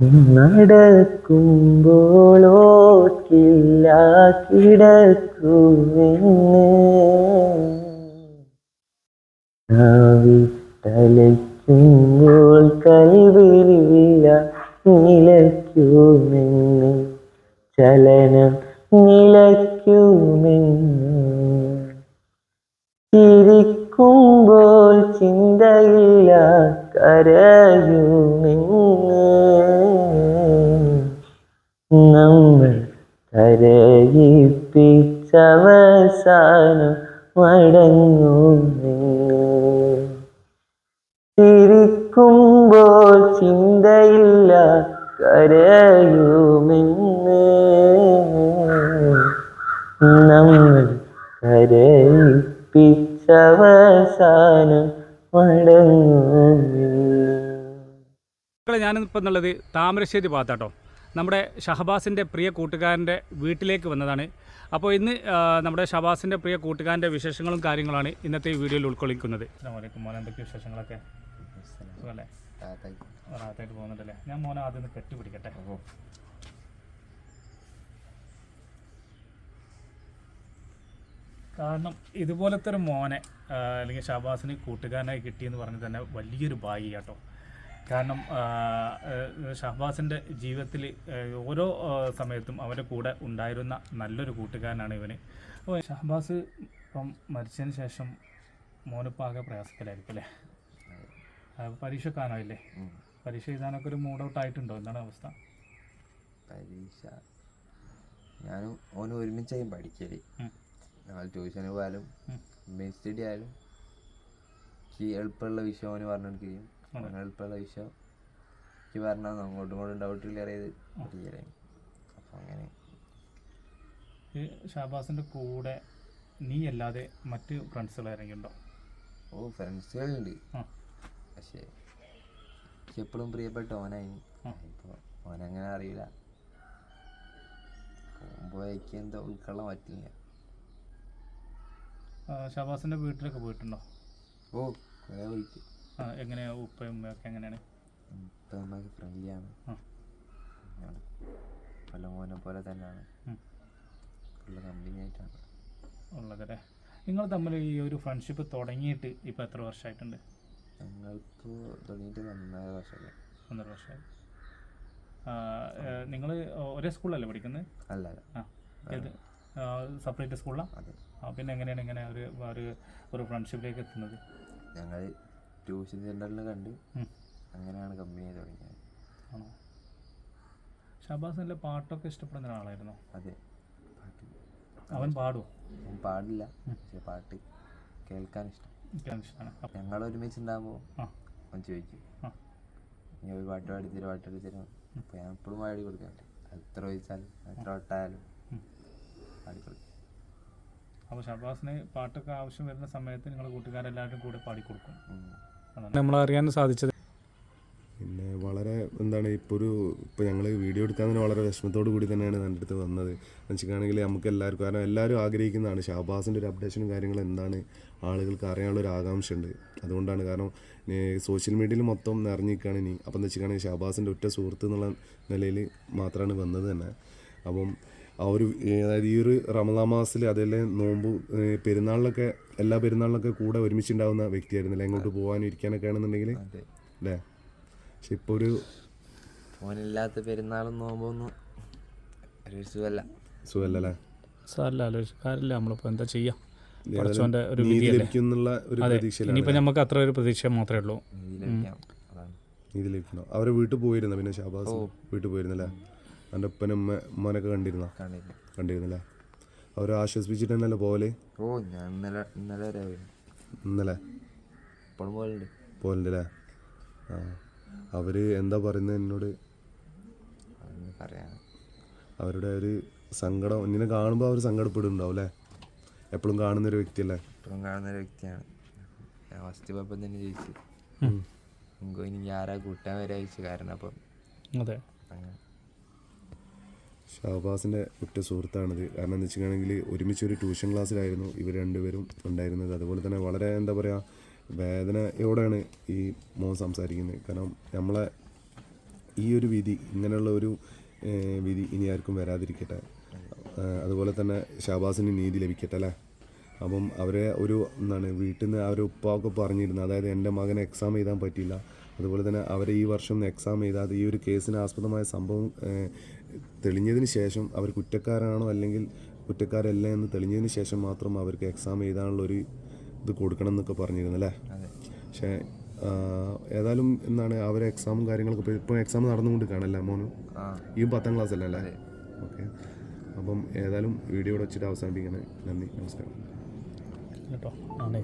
നടക്കുമ്പോളോക്കില്ല കിടക്കുമെന്ന് തലയ്ക്കുമ്പോൾ നിലയ്ക്കുമെന്ന് ചലനം നിലയ്ക്കുമെന്ന്. ചിരിക്കുമ്പോൾ ചിന്തയില്ല കരയുമെന്ന്. നമ്മൾ കരയിപ്പിച്ചവസാനം മടങ്ങുമെന്ന് ചിരിക്കുമ്പോൾ ചിന്തയില്ല കരയുമെന്ന്. നമ്മൾ കരയിപ്പിച്ചവസാനം മടങ്ങുമെന്ന് മക്കളെ ഞാനിപ്പോൾ എന്നുള്ളത് താമരശ്ശേരി ഭാഗത്താട്ടോ. നമ്മുടെ ഷഹബാസിന്റെ പ്രിയ കൂട്ടുകാരന്റെ വീട്ടിലേക്ക് വന്നതാണ്. അപ്പോൾ ഇന്ന് നമ്മുടെ ഷഹബാസിന്റെ പ്രിയ കൂട്ടുകാരന്റെ വിശേഷങ്ങളും കാര്യങ്ങളാണ് ഇന്നത്തെ ഈ വീഡിയോയിൽ ഉൾക്കൊള്ളിക്കുന്നത്. എന്തൊക്കെ വിശേഷങ്ങളൊക്കെ? സുഖമല്ലേ റാത്തായിട്ട് പോകുന്നുണ്ടല്ലേ? ഞാൻ മോനെ ആദ്യം ഒന്ന് കെട്ടിപ്പിടിക്കട്ടെ. കാരണം ഇതുപോലത്തെ ഒരു മോനെ അല്ലെങ്കിൽ ഷാബാസിന് കൂട്ടുകാരനായി കിട്ടിയെന്ന് പറഞ്ഞ് തന്നെ വലിയൊരു ഭാഗ്യ കേട്ടോ കാരണം ഷഹബാസിന്റെ ജീവിതത്തിൽ ഓരോ സമയത്തും അവന്റെ കൂടെ ഉണ്ടായിരുന്ന നല്ലൊരു കൂട്ടുകാരനാണ് ഇവന്. അപ്പോൾ ഷഹബാസ് ഇപ്പം മരിച്ചതിന് ശേഷം മോനിപ്പാകെ പ്രയാസത്തിലായിരിക്കും അല്ലേ? പരീക്ഷ കാണാനില്ലേ? പരീക്ഷ എഴുതാനൊക്കെ ഒരു മൂഡ് ഔട്ട് ആയിട്ടുണ്ടോ? എന്താണ് അവസ്ഥ? പരീക്ഷ. ഞാനും ഓനും ഒരുമിച്ചായും പഠിക്കൽ. ഞങ്ങൾ ട്യൂഷന് പോയാലും. സ്റ്റഡി ആയാലും എനിക്ക് എളുപ്പമുള്ള വിഷയം ഓന് പറഞ്ഞെടുക്കുകയും അങ്ങനെ എളുപ്പമുള്ള വിഷയം എനിക്ക് പറഞ്ഞാൽ അങ്ങോട്ടും ഇങ്ങോട്ടും ഡൗട്ട് ക്ലിയർ ചെയ്ത് അപ്പം അങ്ങനെ. ഷാബാസിന്റെ കൂടെ നീ അല്ലാതെ മറ്റ് ഫ്രണ്ട്സുകൾ ആരെങ്കിലും ഉണ്ടോ? ഓ ഫ്രണ്ട്സുകളുണ്ട് ഉണ്ട് പക്ഷേ എനിക്ക് എപ്പോഴും പ്രിയപ്പെട്ട ഓനായി. ഇപ്പോൾ ഓനങ്ങനെ അറിയില്ല. പോകുമ്പോൾ എന്താ ഉൾക്കൊള്ളാൻ പറ്റില്ല. ഷാബാസിന്റെ വീട്ടിലൊക്കെ പോയിട്ടുണ്ടോ? ഓ കുറേ പോയിട്ട് ആ, എങ്ങനെയാ ഉപ്പയും ഉമ്മയൊക്കെ എങ്ങനെയാണ്? നമുക്ക് ഫ്രണ്ട്ലിയാണ്. പല മോനെ പോലെ തന്നെയാണ്. ഉള്ള കമ്പനി ആയിട്ടാണ്. ഉള്ളതല്ലേ? നിങ്ങൾ തമ്മിൽ ഈ ഒരു ഫ്രണ്ട്ഷിപ്പ് തുടങ്ങിയിട്ട് ഇപ്പോൾ എത്ര വർഷമായിട്ടുണ്ട് ഞങ്ങളിപ്പോൾ തുടങ്ങിയിട്ട് ഒന്നര വർഷമല്ലേ ഒന്നര വർഷമായി. നിങ്ങൾ ഒരേ സ്കൂളിലല്ലേ പഠിക്കുന്നത് അല്ല അല്ല. ആ ഏത്? സെപ്പറേറ്റ് സ്കൂളിലാണ് പിന്നെ എങ്ങനെയാണ് ഇങ്ങനെ ഒരു ഒരു ഒരു ഫ്രണ്ട്ഷിപ്പിലേക്ക് എത്തുന്നത്? ഞങ്ങൾ ട്യൂഷൻ സെന്ററിൽ കണ്ട് അങ്ങനെയാണ് കമ്പനി തുടങ്ങിയത്. ആണോ? ഷബാസിന്റെ പാട്ടൊക്കെ ഇഷ്ടപ്പെടുന്ന ഒരാളായിരുന്നു? അതെ. പാട്ട്. അവൻ പാടുമോ അവൻ പാടില്ല. പക്ഷെ പാട്ട് കേൾക്കാൻ ഇഷ്ടം. കേൾക്കാൻ ഇഷ്ടമാണ്. ഞങ്ങൾ ഒരുമിച്ച് ഉണ്ടാകുമ്പോൾ അവൻ ചോദിക്കും. ഞാൻ ഒരു പാട്ട് പാടിത്തരും പാട്ട് പാടിത്തരും അപ്പോൾ ഞാൻ എപ്പോഴും പാടി കൊടുക്കാറുണ്ട് എത്ര ചോദിച്ചാലും എത്ര വട്ടായാലും. പാടിക്കൊടുക്കും അപ്പോൾ ഷബാസിന് പാട്ടൊക്കെ ആവശ്യം വരുന്ന സമയത്ത് നിങ്ങൾ കൂട്ടുകാരെല്ലാവരും കൂടെ പാടിക്കൊടുക്കും. ഉം. അതാണ്. നമ്മൾ അറിയാൻ സാധിച്ചത്. പിന്നെ വളരെ എന്താണ് ഇപ്പോൾ ഒരു ഇപ്പോൾ ഞങ്ങൾ വീഡിയോ എടുക്കാൻ തന്നെ വളരെ വിഷമത്തോടു കൂടി തന്നെയാണ് എന്റെ അടുത്ത് വന്നത്. എന്ന് വെച്ചിട്ടാണെങ്കിൽ നമുക്ക് എല്ലാവർക്കും കാരണം എല്ലാവരും ആഗ്രഹിക്കുന്നതാണ് ഷാബാസിന്റെ ഒരു അപ്ഡേഷനും കാര്യങ്ങളും എന്താണ് ആളുകൾക്ക് അറിയാനുള്ള ഒരു ആകാംക്ഷ ഉണ്ട് അതുകൊണ്ടാണ് കാരണം സോഷ്യൽ മീഡിയയിൽ മൊത്തം നിറഞ്ഞിരിക്കുകയാണ് ഇനി. അപ്പം എന്ന് വെച്ചിട്ടാണെങ്കിൽ ഷാബാസിന്റെ ഒറ്റ സുഹൃത്ത് എന്നുള്ള നിലയിൽ മാത്രമാണ് വന്നത് തന്നെ. അപ്പം ആ ഒരു അതായത് ഈ ഒരു റമദാ മാസത്തിൽ അതല്ലേ നോമ്പ് പെരുന്നാളിലൊക്കെ എല്ലാ പെരുന്നാളിലൊക്കെ കൂടെ ഒരുമിച്ചുണ്ടാവുന്ന വ്യക്തിയായിരുന്നില്ല? എങ്ങോട്ട് പോകാനും ഇരിക്കാനൊക്കെ ആണെന്നുണ്ടെങ്കിൽ അല്ലേ? പക്ഷെ ഇപ്പോൾ ഒരു ഫോനില്ലാത്ത പെരുന്നാളും നോമ്പൊന്നും ഒരു സുഖമല്ല സുഖമല്ലല്ലേ സാറില്ല ആലോചിക്കാറില്ല നമ്മളിപ്പോൾ എന്താ ചെയ്യാം? നീതി ഒരു ഇനിയിപ്പോൾ നമുക്ക് അത്ര ഒരു പ്രതീക്ഷ മാത്രമേ ഉള്ളൂ. നീതി ലഭിക്കണം അവരെ വീട്ടിൽ പോയിരുന്നു പിന്നെ ഷാബാസ് വീട്ടിൽ പോയിരുന്നല്ലേ എന്റെ ഉപ്പനും ഉമ്മ ഉമ്മനൊക്കെ കണ്ടിരുന്ന കണ്ടില്ല കണ്ടിരുന്നല്ലേ അവരെ ആശ്വസിപ്പിച്ചിട്ട് തന്നെയല്ലേ പോലെ ഓ ഞാൻ ഇന്നലെ ഇന്നലെ വരെ ഇന്നലെ ഇപ്പോഴും പോലുണ്ട് അല്ലേ ആ അവർ എന്താ പറയുന്നത് എന്നോട് പറയാൻ അവരുടെ ഒരു സങ്കടം നിന്നെ കാണുമ്പോൾ അവർ സങ്കടപ്പെടുന്നുണ്ടാവും അല്ലേ എപ്പോഴും കാണുന്ന ഒരു വ്യക്തിയല്ലേ എപ്പോഴും കാണുന്ന ഒരു വ്യക്തിയാണ് ഞാൻ ഫസ്റ്റ് പോയപ്പോൾ തന്നെ ചോദിച്ചു നിങ്ങൾക്ക് ഇനി ആരാ കൂട്ടാൻ വരെ അയച്ചു കാരണം അപ്പം അതെ അങ്ങനെ ഷാബാസിന്റെ ഉറ്റ സുഹൃത്താണിത്. കാരണം എന്ന് വെച്ചിട്ടുണ്ടെങ്കിൽ ഒരുമിച്ച് ഒരു ട്യൂഷൻ ക്ലാസ്സിലായിരുന്നു ഇവർ രണ്ടുപേരും ഉണ്ടായിരുന്നത്. അതുപോലെ തന്നെ വളരെ എന്താ പറയുക വേദനയോടെയാണ് ഈ മോൻ സംസാരിക്കുന്നത്. കാരണം നമ്മളെ ഈ ഒരു വിധി ഇങ്ങനെയുള്ള ഒരു വിധി ഇനി ആർക്കും വരാതിരിക്കട്ടെ. അതുപോലെ തന്നെ ഷാബാസിന് നീതി ലഭിക്കട്ടെ അല്ലേ? അപ്പം അവരെ ഒരു എന്താണ് വീട്ടിൽ നിന്ന് അവരെ ഉപ്പാവൊക്കെ പറഞ്ഞിരുന്നു. അതായത് എന്റെ മകന് എക്സാം എഴുതാൻ പറ്റിയില്ല. അതുപോലെ തന്നെ അവരെ ഈ വർഷം എക്സാം എഴുതാതെ ഈ ഒരു കേസിന് ആസ്പദമായ സംഭവം തെളിഞ്ഞതിന് ശേഷം അവർ കുറ്റക്കാരാണോ അല്ലെങ്കിൽ കുറ്റക്കാരല്ല എന്ന് തെളിഞ്ഞതിന് ശേഷം മാത്രം അവർക്ക് എക്സാം എഴുതാനുള്ള ഒരു ഇത് കൊടുക്കണം എന്നൊക്കെ പറഞ്ഞിരുന്നു അല്ലേ? അതെ. പക്ഷേ ഏതായാലും എന്താണ് അവരെ എക്സാമും കാര്യങ്ങളൊക്കെ ഇപ്പോൾ ഇപ്പോൾ എക്സാം നടന്നുകൊണ്ട് കാണല്ലേ മോനും ഈ പത്താം ക്ലാസ് അല്ലേ അല്ലേ? ഓക്കെ. അപ്പം ഏതായാലും വീഡിയോ ഇവിടെ വെച്ചിട്ട് അവസാനിപ്പിക്കണേ നന്ദി. നമസ്കാരം. കേട്ടോ. ആണേ